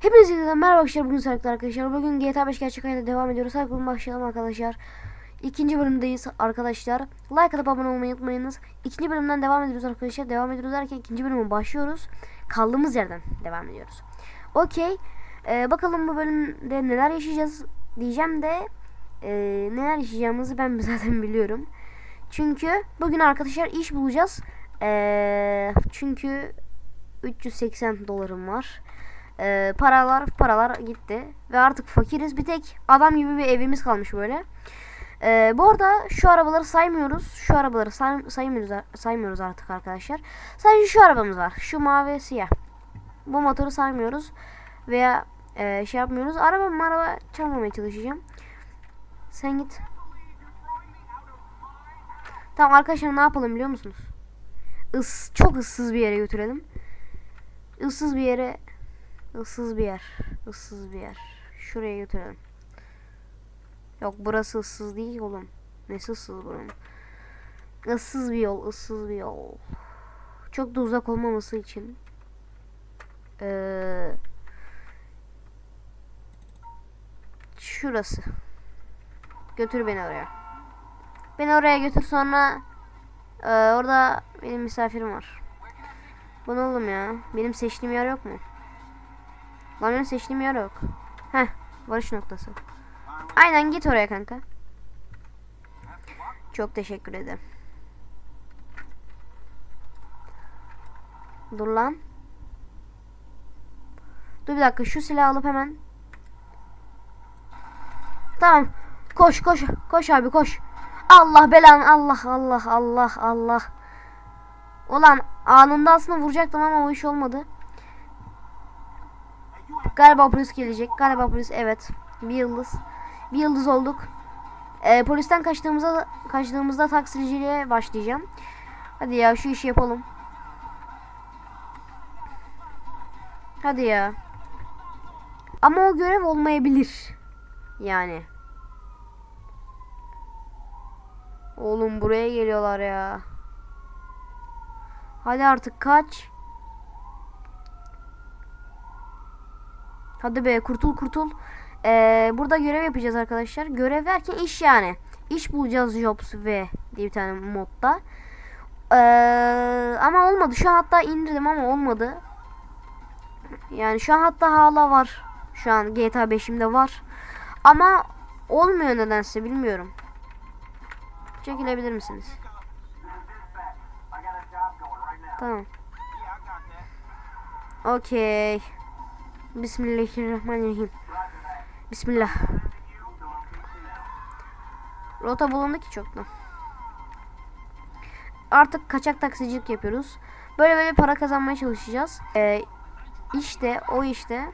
Hepinize yeniden merhaba arkadaşlar. Bugün sağlıklı arkadaşlar. Bugün GTA 5 gerçek hayatta devam ediyoruz. Hadi bugün başlayalım arkadaşlar. İkinci bölümdeyiz arkadaşlar. Like atıp abone olmayı unutmayınız. İkinci bölümden devam ediyoruz arkadaşlar. Devam ediyoruz derken ikinci bölüme başlıyoruz. Kaldığımız yerden devam ediyoruz. Okey. Ee, bakalım bu bölümde neler yaşayacağız diyeceğim de e, neler yaşayacağımızı ben zaten biliyorum. Çünkü bugün arkadaşlar iş bulacağız. Ee, çünkü 380 dolarım var. Ee, paralar paralar gitti ve artık fakiriz. Bir tek adam gibi bir evimiz kalmış böyle. Ee, bu arada şu arabaları saymıyoruz. Şu arabaları say- saymıyoruz saymıyoruz artık arkadaşlar. Sadece şu arabamız var. Şu mavi siyah. Bu motoru saymıyoruz veya e, şey yapmıyoruz. Araba araba çalmamaya çalışacağım. Sen git. Tamam arkadaşlar ne yapalım biliyor musunuz? Is, çok ıssız bir yere götürelim. Issız bir yere ıssız bir yer. ıssız bir yer. Şuraya götürelim. Yok burası ıssız değil oğlum. Nesi ıssız buranın? Issız bir yol, ıssız bir yol. Çok da uzak olmaması için. Ee, şurası. Götür beni oraya. Beni oraya götür sonra ee, orada benim misafirim var. Bu ne oğlum ya? Benim seçtiğim yer yok mu? Lan benim seçtiğim yer yok. Heh, varış noktası. Aynen git oraya kanka. Çok teşekkür ederim. Dur lan. Dur bir dakika şu silahı alıp hemen. Tamam. Koş koş. Koş abi koş. Allah belan Allah Allah Allah Allah. Ulan anında aslında vuracaktım ama o iş olmadı. Galiba polis gelecek. Galiba polis evet. Bir yıldız. Bir yıldız olduk. Ee, polisten kaçtığımızda kaçtığımızda taksiciliğe başlayacağım. Hadi ya şu işi yapalım. Hadi ya. Ama o görev olmayabilir. Yani. Oğlum buraya geliyorlar ya. Hadi artık kaç. Hadi be kurtul kurtul. Ee, burada görev yapacağız arkadaşlar. Görev derken iş yani. İş bulacağız Jobs ve diye bir tane modda. Ee, ama olmadı. Şu an hatta indirdim ama olmadı. Yani şu an hatta hala var. Şu an GTA 5'imde var. Ama olmuyor nedense bilmiyorum. Çekilebilir misiniz? Tamam. Okey. Bismillahirrahmanirrahim. Bismillah. Rota bulundu ki çoktan. Artık kaçak taksicilik yapıyoruz. Böyle böyle para kazanmaya çalışacağız. Ee, işte o işte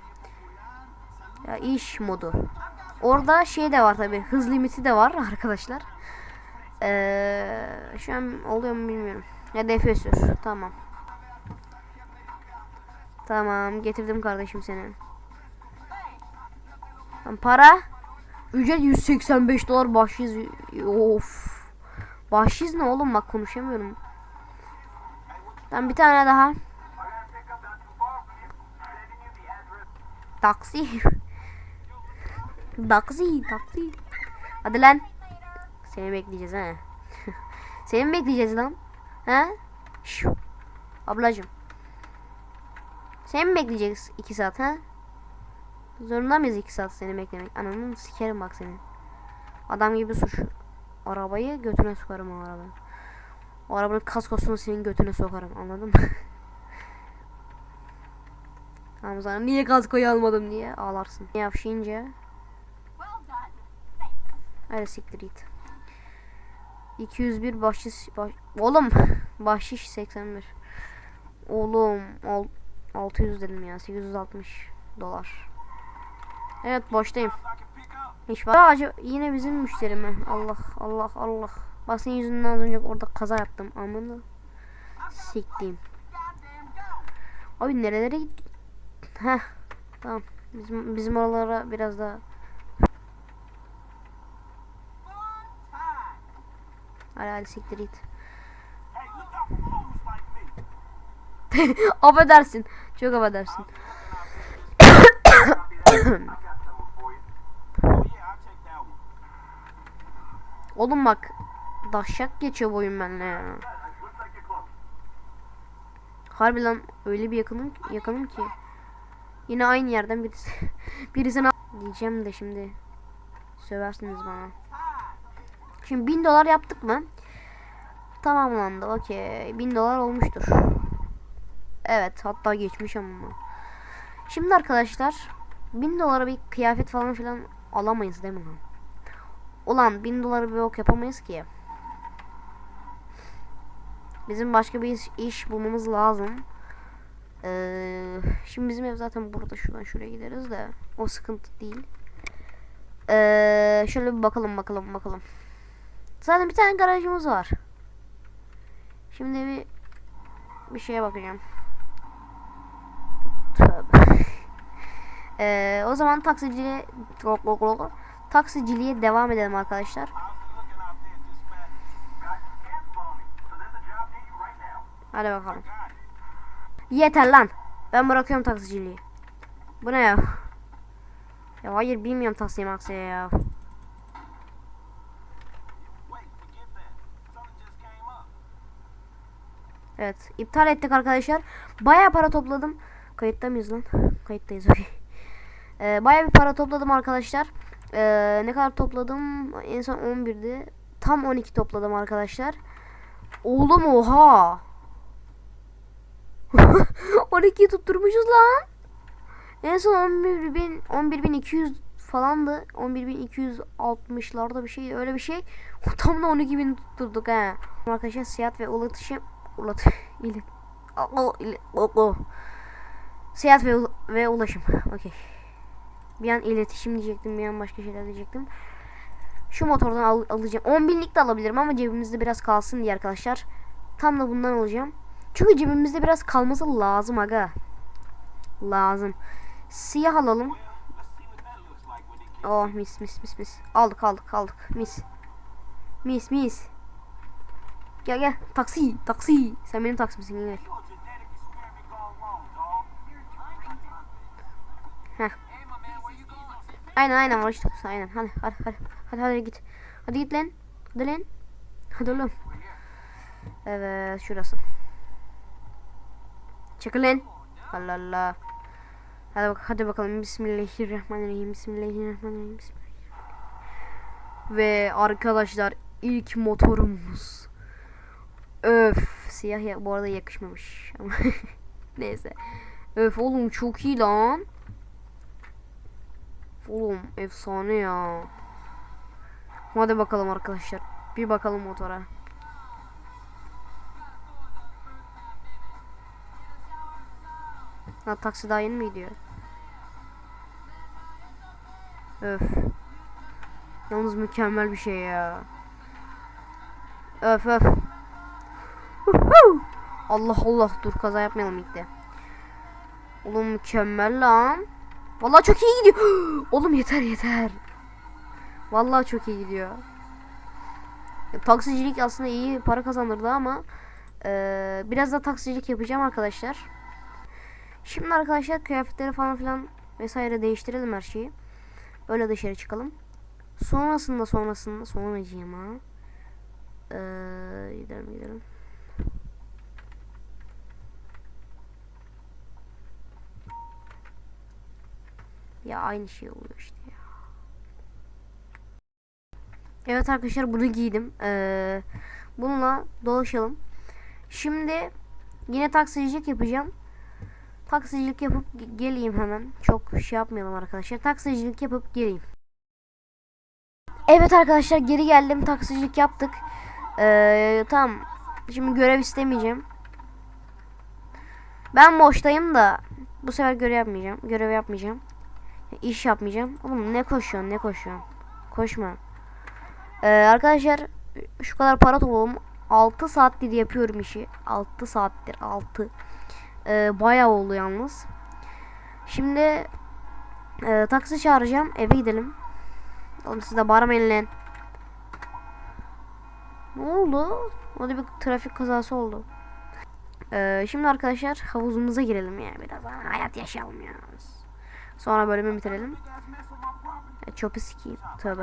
ya iş modu. Orada şey de var tabi. Hız limiti de var arkadaşlar. Ee, şu an oluyor mu bilmiyorum. Ya sür. Tamam. Tamam getirdim kardeşim seni. Para. Ücret 185 dolar bahşiş. Of. Bahşiş ne oğlum bak konuşamıyorum. Tamam bir tane daha. Taksi. taksi, taksi. Hadi lan. Seni bekleyeceğiz ha. Seni bekleyeceğiz lan? Ha? Şu. Ablacım. Seni mi bekleyeceğiz 2 saat ha? Zorunda mıyız 2 saat seni beklemek? Ananı sikerim bak seni. Adam gibi suç. Arabayı götüne sokarım o arabayı. O arabanın kaskosunu senin götüne sokarım anladın mı? Sana niye kaskoyu almadım diye ağlarsın. Yavşayınca. Hadi siktir git. 201 bahşiş baş... Oğlum bahşiş 81. Oğlum al... 600 dedim ya 860 dolar. Evet boştayım. Hiç var. Acaba yine bizim müşteri mi? Allah Allah Allah. Bak senin yüzünden az önce orada kaza yaptım. Amına siktiğim. Abi nerelere git? Heh. Tamam. Bizim bizim oralara biraz daha hadi siktir git. affedersin. Çok affedersin. Oğlum bak. Dahşak geçiyor bu oyun benimle ya. Looks like you're close. Harbi lan öyle bir yakınım yakınım ki. Yine aynı yerden birisi birisine diyeceğim de şimdi söversiniz bana. Şimdi 1000 dolar yaptık mı? Tamamlandı. Okey. 1000 dolar olmuştur. Evet, hatta geçmiş ama. Şimdi arkadaşlar 1000 dolara bir kıyafet falan filan alamayız değil mi lan? Ulan 1000 dolara bir ok yapamayız ki. Bizim başka bir iş bulmamız lazım. Ee, şimdi bizim ev zaten burada şuradan şuraya gideriz de o sıkıntı değil. Ee, şöyle bir bakalım bakalım bakalım. Zaten bir tane garajımız var. Şimdi bir bir şeye bakacağım. Tövbe. Ee, o zaman taksiciliğe taksiciliğe devam edelim arkadaşlar. Hadi bakalım. Yeter lan. Ben bırakıyorum taksiciliği. Bu ne ya? Ya hayır bilmiyorum taksiye maksiye ya. Evet iptal ettik arkadaşlar. Bayağı para topladım. Kayıtta mıyız lan? Kayıttayız okey. Ee, bayağı bir para topladım arkadaşlar. Ee, ne kadar topladım? En son 11'di. Tam 12 topladım arkadaşlar. Oğlum oha. 12 tutturmuşuz lan. En son 11.000 11.200 falandı. 11.260'larda bir şey öyle bir şey. Tam da 12.000 tutturduk ha. Arkadaşlar seyahat ve iletişim ulat ile. Seyahat ve ve ulaşım. Okey. Bir an iletişim diyecektim, bir an başka şeyler diyecektim. Şu motordan al- alacağım. 10 binlik de alabilirim ama cebimizde biraz kalsın diye arkadaşlar. Tam da bundan alacağım. Çünkü cebimizde biraz kalması lazım aga. Lazım. Siyah alalım. Oh mis mis mis mis. Aldık aldık aldık. Mis. Mis mis. Gel gel. Taksi. Taksi. Sen benim taksimsin gel. Heh. Aynen aynen var işte. Aynen. Hadi hadi hadi. Hadi hadi git. Hadi git lan. Hadi lan. Hadi oğlum. Evet şurası. Çekil lan. Allah Allah. Hadi bak hadi bakalım. Bismillahirrahmanirrahim. Bismillahirrahmanirrahim. Bismillahirrahmanirrahim. Ve arkadaşlar ilk motorumuz. Öf. Siyah ya bu arada yakışmamış ama neyse. Öf oğlum çok iyi lan. Oğlum efsane ya. Hadi bakalım arkadaşlar. Bir bakalım motora. Ha taksi daha yeni mi gidiyor? Öf. Yalnız mükemmel bir şey ya. Öf öf. Allah Allah dur kaza yapmayalım ilk de. Oğlum mükemmel lan. Vallahi çok iyi gidiyor. Oğlum yeter yeter. Vallahi çok iyi gidiyor. Taksicilik aslında iyi para kazandırdı ama eee, biraz da taksicilik yapacağım arkadaşlar. Şimdi arkadaşlar kıyafetleri falan filan vesaire değiştirelim her şeyi. Öyle dışarı çıkalım. Sonrasında sonrasında sonracığıma eee gidelim gidelim. Ya aynı şey oluyor işte ya. Evet arkadaşlar bunu giydim. Ee, bununla dolaşalım. Şimdi yine taksicilik yapacağım. Taksicilik yapıp ge- geleyim hemen. Çok şey yapmayalım arkadaşlar. Taksicilik yapıp geleyim. Evet arkadaşlar geri geldim. Taksicilik yaptık. Ee, tamam. Şimdi görev istemeyeceğim. Ben boştayım da bu sefer görev yapmayacağım. Görev yapmayacağım. İş yapmayacağım. Oğlum ne koşuyorsun ne koşuyorsun? Koşma. Ee, arkadaşlar şu kadar para topladım. 6 saattir yapıyorum işi. 6 saattir 6. Ee, bayağı oldu yalnız. Şimdi e, taksi çağıracağım. Eve gidelim. Oğlum siz de bağırmayın lan. Ne oldu? Orada bir trafik kazası oldu. Ee, şimdi arkadaşlar havuzumuza girelim ya biraz. Ha, hayat yaşayalım ya. Sonra bölümü bitirelim. E, Çöpü sikeyim. Tövbe.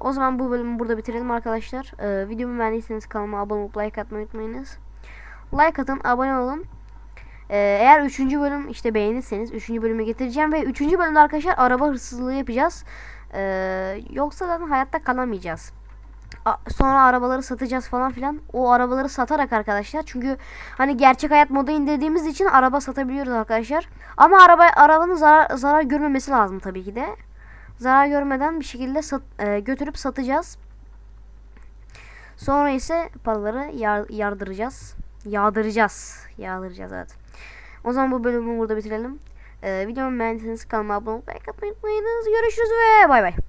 O zaman bu bölümü burada bitirelim arkadaşlar. Ee, videomu beğendiyseniz kanalıma abone olup like atmayı unutmayınız. Like atın, abone olun. Ee, eğer 3. bölüm işte beğenirseniz 3. bölüme getireceğim ve 3. bölümde arkadaşlar araba hırsızlığı yapacağız. Ee, yoksa zaten hayatta kalamayacağız. Sonra arabaları satacağız falan filan. O arabaları satarak arkadaşlar. Çünkü hani gerçek hayat modu indirdiğimiz için araba satabiliyoruz arkadaşlar. Ama araba arabanın zarar, zarar görmemesi lazım tabii ki de. Zarar görmeden bir şekilde sat, e, götürüp satacağız. Sonra ise paraları yar, yardıracağız. Yağdıracağız. Yağdıracağız evet. O zaman bu bölümü burada bitirelim. Ee, videomu beğendiyseniz kanalıma abone olmayı unutmayınız. Görüşürüz ve bay bay.